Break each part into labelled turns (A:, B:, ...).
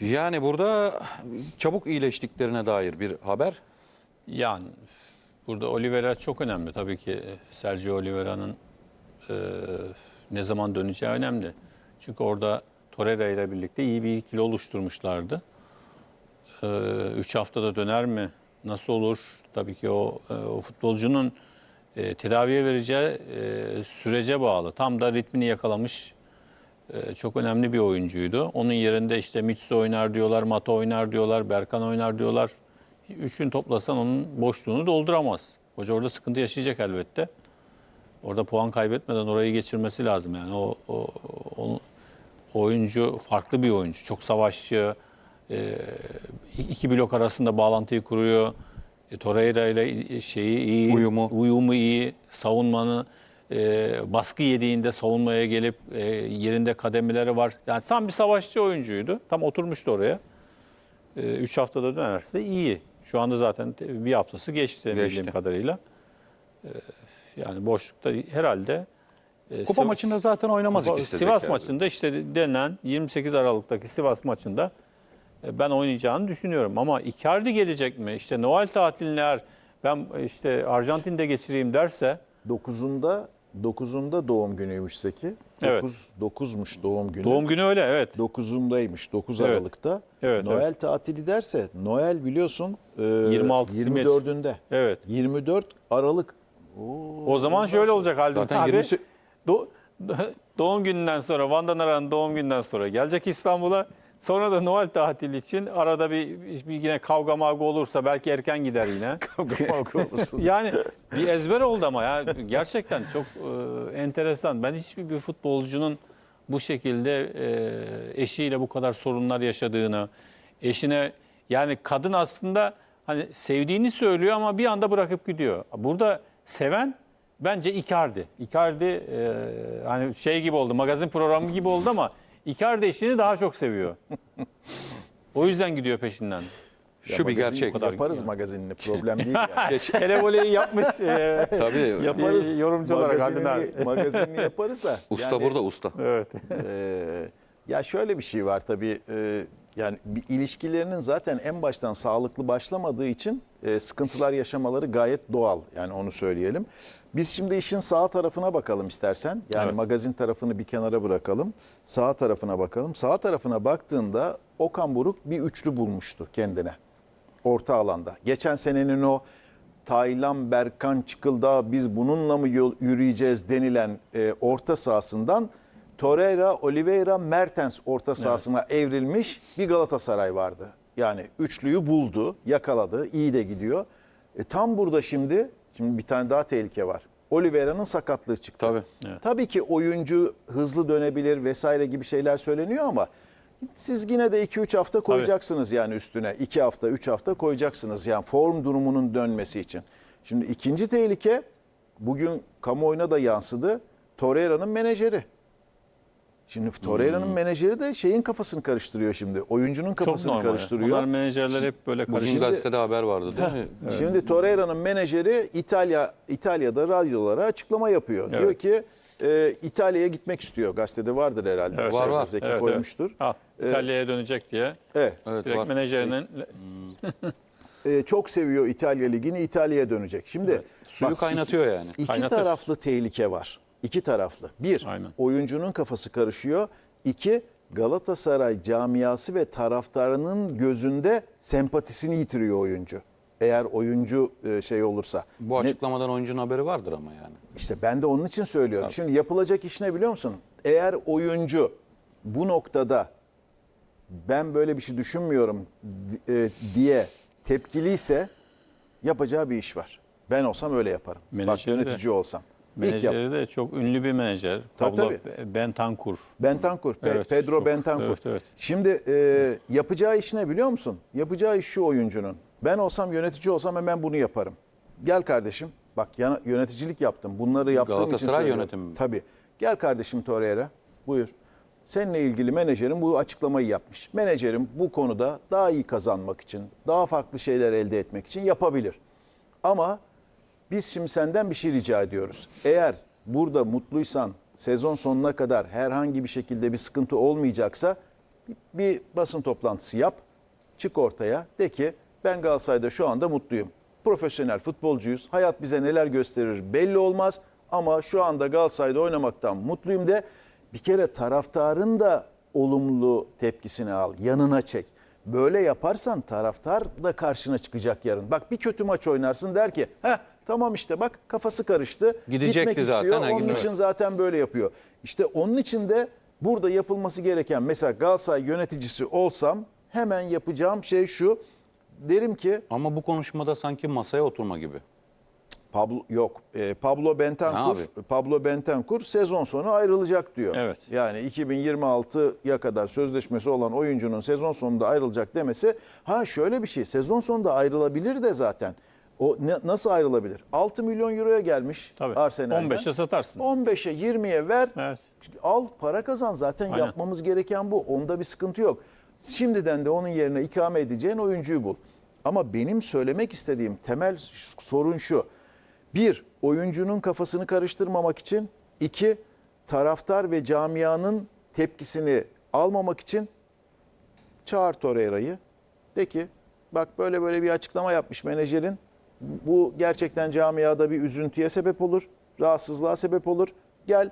A: Yani burada çabuk iyileştiklerine dair bir haber.
B: Yani burada Oliveira çok önemli tabii ki. Sergio Oliveira'nın e, ne zaman döneceği önemli. Çünkü orada Torreira ile birlikte iyi bir ikili oluşturmuşlardı. 3 haftada döner mi? Nasıl olur? Tabii ki o, e, o futbolcunun e, tedaviye vereceği e, sürece bağlı. Tam da ritmini yakalamış e, çok önemli bir oyuncuydu. Onun yerinde işte Mitsu oynar diyorlar, Mata oynar diyorlar, Berkan oynar diyorlar. Üçün toplasan onun boşluğunu dolduramaz. Hoca orada sıkıntı yaşayacak elbette. Orada puan kaybetmeden orayı geçirmesi lazım yani. O, o, o- o oyuncu farklı bir oyuncu. Çok savaşçı. e, iki blok arasında bağlantıyı kuruyor. E, Torreira ile şeyi iyi,
A: Uyumu.
B: uyumu iyi, savunmanı e, baskı yediğinde savunmaya gelip e, yerinde kademeleri var. Yani tam bir savaşçı oyuncuydu. Tam oturmuştu oraya. 3 haftada dönerse iyi. Şu anda zaten bir haftası geçti,
A: Geçti.
B: bildiğim kadarıyla. E, yani boşlukta herhalde e,
A: Kupa
B: Siv-
A: maçında zaten
B: Sivas
A: isteyecek.
B: Sivas
A: yani.
B: maçında işte denilen 28 Aralık'taki Sivas maçında e, ben oynayacağını düşünüyorum. Ama Icardi gelecek mi? İşte Noel tatiline ben e, işte Arjantin'de geçireyim derse
C: 9'unda 9'unda doğum günüymüş Seki.
B: Evet.
C: 9 9'muş doğum günü.
B: doğum günü öyle evet.
C: 9'undaymış 9
B: Evet.
C: Aralık'ta.
B: Evet,
C: Noel tatili derse Noel biliyorsun e,
B: 26'sı
C: 24'ünde.
B: Evet.
C: 24 Aralık.
B: O zaman şöyle olacak Haldun
A: Zaten
B: abi.
A: 20'si
B: Do- doğum gününden sonra Van Aran'ın doğum günden sonra gelecek İstanbul'a. Sonra da Noel tatili için arada bir, bir yine kavga mavga olursa belki erken gider yine. Yani bir ezber oldu ama ya gerçekten çok e, enteresan. Ben hiçbir bir futbolcunun bu şekilde e, eşiyle bu kadar sorunlar yaşadığını, eşine yani kadın aslında hani sevdiğini söylüyor ama bir anda bırakıp gidiyor. Burada seven bence Icardi. Icardi e, hani şey gibi oldu, magazin programı gibi oldu ama Icardi eşini daha çok seviyor. O yüzden gidiyor peşinden.
A: şu bir gerçek.
B: kadar-
C: Yaparız magazinini problem değil yani.
B: Televoleyi yapmış. e,
A: Tabii.
C: yaparız.
B: Bir yorumcu olarak
C: magazinini, magazinini yaparız da.
A: Usta
C: Yani,
A: burada usta.
B: evet.
C: Ee, ya şöyle bir şey var tabii. e, yani bir ilişkilerinin zaten en baştan sağlıklı başlamadığı için e, sıkıntılar yaşamaları gayet doğal. Yani onu söyleyelim. Biz şimdi işin sağ tarafına bakalım istersen. Yani
B: Evet.
C: magazin tarafını bir kenara bırakalım. Sağ tarafına bakalım. Sağ tarafına baktığında Okan Buruk bir üçlü bulmuştu kendine. Orta alanda. Geçen senenin o Taylan, Berkan, Çıkıldağ biz bununla mı yol, yürüyeceğiz denilen e, orta sahasından Torreira, Oliveira, Mertens orta sahasına evrilmiş bir Galatasaray vardı. Yani üçlüyü buldu, yakaladı, iyi de gidiyor. E, tam burada şimdi, şimdi bir tane daha tehlike var. Oliveira'nın sakatlığı çıktı.
A: Tabii.
C: Tabii ki oyuncu hızlı dönebilir vesaire gibi şeyler söyleniyor ama siz yine de 2-3 hafta koyacaksınız yani üstüne. 2 hafta, 3 hafta koyacaksınız yani form durumunun dönmesi için. Şimdi ikinci tehlike bugün kamuoyuna da yansıdı. Torreira'nın menajeri. Şimdi Torreira'nın
B: Hmm.
C: menajeri de şeyin kafasını karıştırıyor şimdi. Oyuncunun
B: Çok
C: kafasını
B: normal.
C: karıştırıyor.
B: Onlar menajerler hep böyle
A: Bugün
B: karışıyor.
A: gazetede haber vardı değil mi?
C: Şimdi Torreira'nın menajeri İtalya İtalya'da radyolara açıklama yapıyor.
B: Evet.
C: Diyor ki e, İtalya'ya gitmek istiyor. Gazetede vardır herhalde.
B: Evet.
A: Var, var.
C: Zeki
B: Evet,
C: koymuştur.
B: Ha, İtalya'ya dönecek diye.
C: Evet.
A: Evet
B: Direkt
A: var.
B: menajerinin
C: E, çok seviyor İtalya Ligi'ni. İtalya'ya dönecek. Şimdi
A: Suyu
C: bak,
A: kaynatıyor yani.
C: iki
B: Kaynatır.
C: taraflı tehlike var. İki taraflı. Bir,
B: Aynen.
C: oyuncunun kafası karışıyor. İki, Galatasaray camiası ve taraftarının gözünde sempatisini yitiriyor oyuncu. Eğer oyuncu e, şey olursa.
A: Bu
C: Ne-
A: açıklamadan oyuncunun haberi vardır ama yani.
C: İşte ben de onun için söylüyorum. Şimdi yapılacak iş ne biliyor musun? Eğer oyuncu bu noktada ben böyle bir şey düşünmüyorum e, diye tepkiliyse yapacağı bir iş var. Ben olsam öyle yaparım. Bak
B: Menajeri de-
C: yönetici olsam. İlk
B: menajeri de çok ünlü bir menajer.
C: Tabii,
B: Pablo
C: tabii.
B: Bentancur.
C: Bentancur, Pe-
B: Evet,
C: Pedro
B: çok-
C: Bentancur.
B: evet, evet.
C: Şimdi e, yapacağı iş ne biliyor musun? Yapacağı iş şu oyuncunun. Ben olsam yönetici olsam hemen bunu yaparım. Gel kardeşim. Bak yana- yöneticilik yaptım. Bunları yaptığım için
A: Galatasaray
C: söylüyorum.
A: yönetimi mi?
C: Tabii. Gel kardeşim Torreira. Buyur. Seninle ilgili menajerim bu açıklamayı yapmış. Menajerim bu konuda daha iyi kazanmak için, daha farklı şeyler elde etmek için yapabilir. Ama biz şimdi senden bir şey rica ediyoruz. Eğer burada mutluysan, sezon sonuna kadar herhangi bir şekilde bir sıkıntı olmayacaksa bir basın toplantısı yap. Çık ortaya. De ki ben Galatasaray'da şu anda mutluyum. Profesyonel futbolcuyuz. Hayat bize neler gösterir belli olmaz. Ama şu anda Galatasaray'da oynamaktan mutluyum de bir kere taraftarın da olumlu tepkisini al. Yanına çek. Böyle yaparsan taraftar da karşına çıkacak yarın. Bak bir kötü maç oynarsın der ki heh tamam işte bak kafası karıştı.
A: Gidecekti
C: Gitmek
A: zaten,
C: istiyor.
A: ha,
C: Onun için zaten böyle yapıyor. İşte onun için de burada yapılması gereken mesela Galatasaray yöneticisi olsam hemen yapacağım şey şu. Derim ki
A: Ama bu konuşmada sanki masaya oturma gibi.
C: Pablo yok. E, Pablo Bentancur Pablo Bentancur sezon sonu ayrılacak diyor.
B: Evet.
C: Yani 2026'ya kadar sözleşmesi olan oyuncunun sezon sonunda ayrılacak demesi ha şöyle bir şey. Sezon sonunda ayrılabilir de zaten. O ne- nasıl ayrılabilir? 6 milyon euroya gelmiş
B: Tabii.
C: Arsenal'den.
B: 15'e satarsın.
C: 15'e 20'ye ver.
B: Evet.
C: Al para kazan. Zaten
B: Aynen.
C: yapmamız gereken bu. Onda bir sıkıntı yok. Şimdiden de onun yerine ikame edeceğin oyuncuyu bul. Ama benim söylemek istediğim temel sorun şu. Bir, oyuncunun kafasını karıştırmamak için. iki taraftar ve camianın tepkisini almamak için çağır Torreira'yı. De ki bak böyle böyle bir açıklama yapmış menajerin. Bu gerçekten camiada bir üzüntüye sebep olur. Rahatsızlığa sebep olur. Gel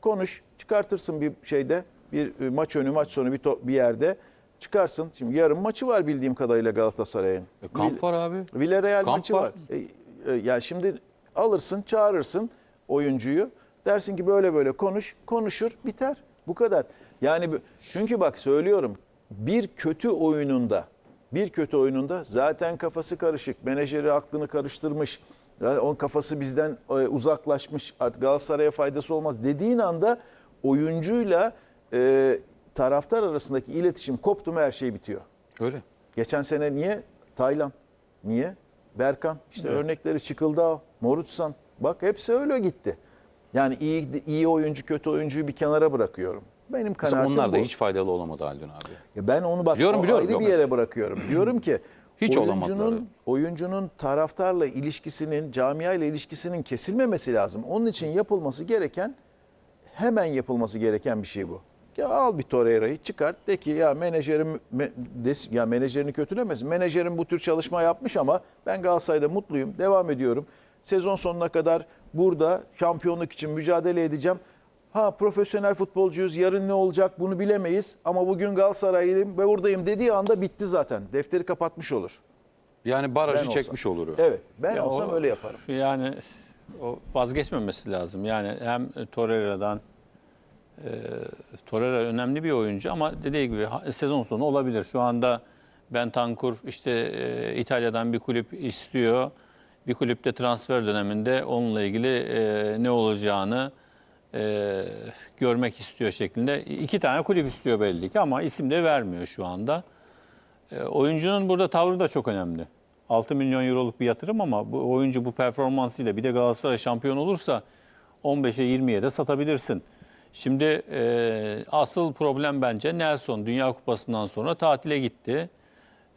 C: konuş çıkartırsın bir şeyde bir e, maç önü maç sonu bir, bir yerde çıkarsın. Şimdi yarın maçı var bildiğim kadarıyla Galatasaray'ın.
A: E, kamp var abi.
C: Villarreal
A: Kamp
C: maçı
A: var.
C: var. E, e, ya şimdi alırsın, çağırırsın oyuncuyu. Dersin ki böyle böyle konuş, konuşur, biter. Bu kadar. Yani çünkü bak söylüyorum bir kötü oyununda bir kötü oyununda zaten kafası karışık. Menajeri aklını karıştırmış. Yani onun kafası bizden e, uzaklaşmış. Artık Galatasaray'a faydası olmaz dediğin anda oyuncuyla e, taraftar arasındaki iletişim koptu mu her şey bitiyor.
A: Öyle.
C: Geçen sene niye? Taylan. Niye? Berkan. İşte örnekleri Çıkıldağ, Morutsan. Bak hepsi öyle gitti. Yani iyi iyi oyuncu, kötü oyuncuyu bir kenara bırakıyorum. Benim
A: Mesela
C: kanaatim
A: onlar da
C: bu.
A: hiç faydalı olamadı Haldun abi.
C: Ya ben onu bak
A: Biliyorum, biliyorum,
C: ayrı
A: yok.
C: bir yere bırakıyorum. Diyorum ki
A: Hiç
C: oyuncunun
A: olamadılar.
C: oyuncunun taraftarla ilişkisinin, camiayla ilişkisinin kesilmemesi lazım. Onun için yapılması gereken hemen yapılması gereken bir şey bu. Ya al bir Torreira'yı çıkart de ki ya menajerim me- des- ya menajerini kötülemesin. Menajerim bu tür çalışma yapmış ama ben Galatasaray'da mutluyum. Devam ediyorum. Sezon sonuna kadar burada şampiyonluk için mücadele edeceğim. Ha profesyonel futbolcuyuz. Yarın ne olacak bunu bilemeyiz ama bugün Galatasaray'lıyım ve buradayım dediği anda bitti zaten. Defteri kapatmış olur.
A: Yani
C: Ben
A: barajı
C: olsam.
A: çekmiş olur. o.
C: Evet. Ben
B: Ya
C: olsam
B: o-
C: öyle yaparım.
B: Yani o vazgeçmemesi lazım. Yani hem Torreira'dan e, Torreira önemli bir oyuncu ama dediği gibi sezon sonu olabilir. Şu anda Bentancur işte e, İtalya'dan bir kulüp istiyor. Bir kulüpte transfer döneminde onunla ilgili e, ne olacağını e, görmek istiyor şeklinde. İki tane kulüp istiyor belli ki ama isim de vermiyor şu anda. E, oyuncunun burada tavrı da çok önemli. 6 milyon euroluk bir yatırım ama bu oyuncu bu performansıyla bir de Galatasaray şampiyon olursa 15'e 20'ye de satabilirsin. Şimdi e, asıl problem bence Nelson Dünya Kupası'ndan sonra tatile gitti.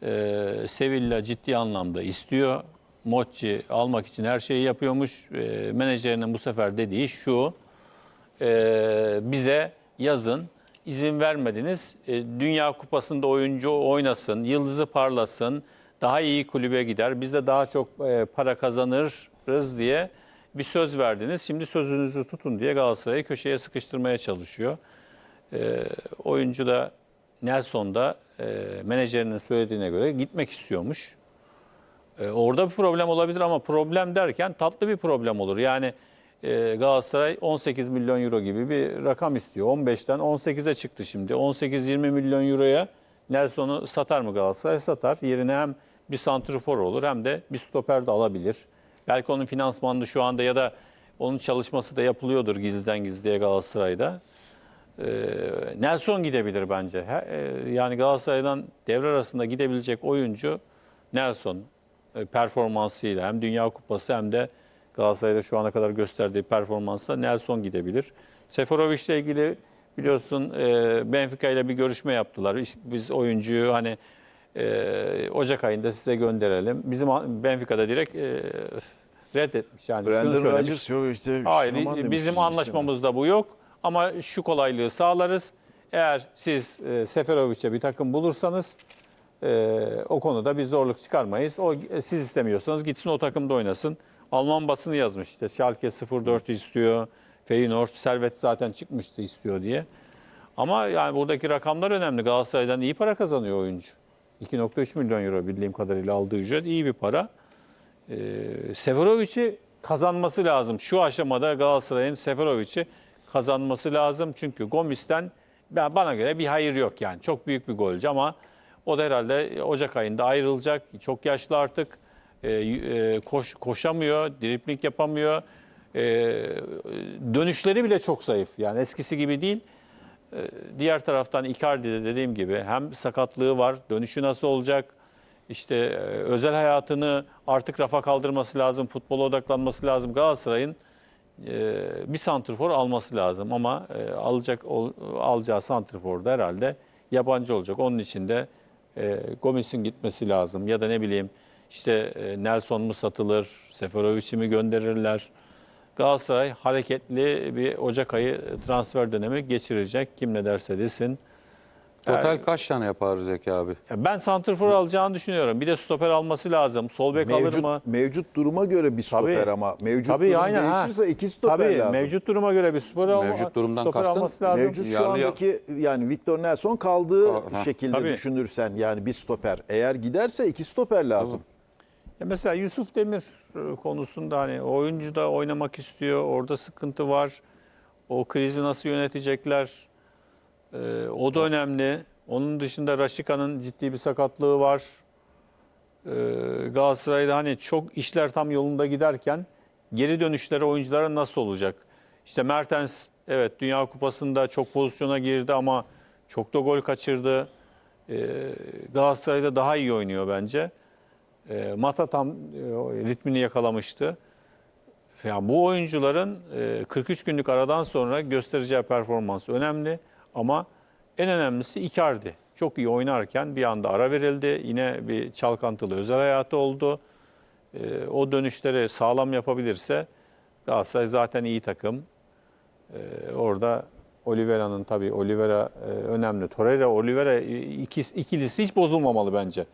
B: E, Sevilla ciddi anlamda istiyor. Mochi almak için her şeyi yapıyormuş. E, menajerinin bu sefer dediği şu e, bize yazın izin vermediniz. E, Dünya Kupası'nda oyuncu oynasın, yıldızı parlasın, daha iyi kulübe gider, biz de daha çok e, para kazanırız diye bir söz verdiniz. Şimdi sözünüzü tutun diye Galatasaray'ı köşeye sıkıştırmaya çalışıyor. E, oyuncu da Nelson da e, menajerinin söylediğine göre gitmek istiyormuş. E, orada bir problem olabilir ama problem derken tatlı bir problem olur. Yani e, Galatasaray 18 milyon euro gibi bir rakam istiyor. 15'ten 18'e çıktı şimdi. 18-20 milyon euroya Nelson'u satar mı Galatasaray? Satar. Yerine hem bir santrfor olur hem de bir stoper de alabilir. Belki onun finansmanı şu anda ya da onun çalışması da yapılıyordur gizliden gizliye Galatasaray'da. Ee, Nelson gidebilir bence. He- e, Yani Galatasaray'dan devre arasında gidebilecek oyuncu Nelson e, performansıyla hem Dünya Kupası hem de Galatasaray'da şu ana kadar gösterdiği performansla Nelson gidebilir. Seferovic ile ilgili biliyorsun e, Benfica ile bir görüşme yaptılar. Biz oyuncuyu hani e, Ocak ayında size gönderelim. Bizim Benfica'da direkt e, reddetmiş yani.
C: Brandon. Rodgers yok işte.
B: Hayır, bizim anlaşmamızda bu yok. Ama şu kolaylığı sağlarız. Eğer siz e, Seferovic'e bir takım bulursanız e, o konuda bir zorluk çıkarmayız. O e, siz istemiyorsanız gitsin o takımda oynasın. Alman basını yazmış işte Schalke 04 istiyor. Feyenoord Servet zaten çıkmıştı istiyor diye. Ama yani buradaki rakamlar önemli. Galatasaray'dan iyi para kazanıyor oyuncu. 2.3 milyon euro bildiğim kadarıyla aldığı ücret iyi bir para. Ee, Seferovic'i kazanması lazım. Şu aşamada Galatasaray'ın Seferovic'i kazanması lazım. Çünkü Gomis'ten bana göre bir hayır yok yani. Çok büyük bir golcü ama o da herhalde Ocak ayında ayrılacak. Çok yaşlı artık. Ee, e, koş, koşamıyor, dripling yapamıyor. Ee, dönüşleri bile çok zayıf. Yani eskisi gibi değil. Diğer taraftan Icardi'de dediğim gibi hem sakatlığı var, dönüşü nasıl olacak? İşte e, özel hayatını artık rafa kaldırması lazım, futbola odaklanması lazım. Galatasaray'ın e, bir santrfor alması lazım ama e, alacak alacağı santrfor da herhalde yabancı olacak. Onun için de e, Gomis'in gitmesi lazım ya da ne bileyim işte e, Nelson mu satılır, Seferovic'i mi gönderirler? Galatasaray hareketli bir Ocak ayı transfer dönemi geçirecek. Kim ne derse desin.
A: Total
B: Yani-
A: kaç tane yapar Zeki abi?
B: Ya Ben santrfor alacağını düşünüyorum. Bir de stoper alması lazım. Sol bek alır
C: Mevcut,
B: mı?
C: mevcut duruma göre bir stoper
B: Tabii.
C: ama mevcut
B: Tabii,
C: durum
B: aynen, ha.
C: değişirse iki stoper
B: Tabii
C: lazım.
B: mevcut duruma göre bir stoper, alma,
A: Mevcut durumdan
B: stoper
A: kastın
B: alması lazım.
C: Mevcut şu
A: Yerli-
C: andaki yani Victor Nelson kaldığı
A: Ha,
C: şekilde
B: tabii.
C: düşünürsen yani bir stoper. Eğer giderse iki stoper lazım.
B: Ya mesela Yusuf Demir e, konusunda hani oyuncu da oynamak istiyor. Orada sıkıntı var. O krizi nasıl yönetecekler? E, o da önemli. Onun dışında Raşika'nın ciddi bir sakatlığı var. E, Galatasaray'da hani çok işler tam yolunda giderken geri dönüşleri oyunculara nasıl olacak? İşte Mertens evet Dünya Kupası'nda çok pozisyona girdi ama çok da gol kaçırdı. Galatasaray'da daha iyi oynuyor bence. E, Mata tam e, ritmini yakalamıştı. Yani bu oyuncuların e, 43 günlük aradan sonra göstereceği performans önemli ama en önemlisi Icardi. Çok iyi oynarken bir anda ara verildi. Yine bir çalkantılı özel hayatı oldu. E, o dönüşleri sağlam yapabilirse Galatasaray zaten iyi takım. E, orada Oliveira'nın tabii Oliveira e, önemli. Torreira, Oliveira e, ikis- ikilisi hiç bozulmamalı bence.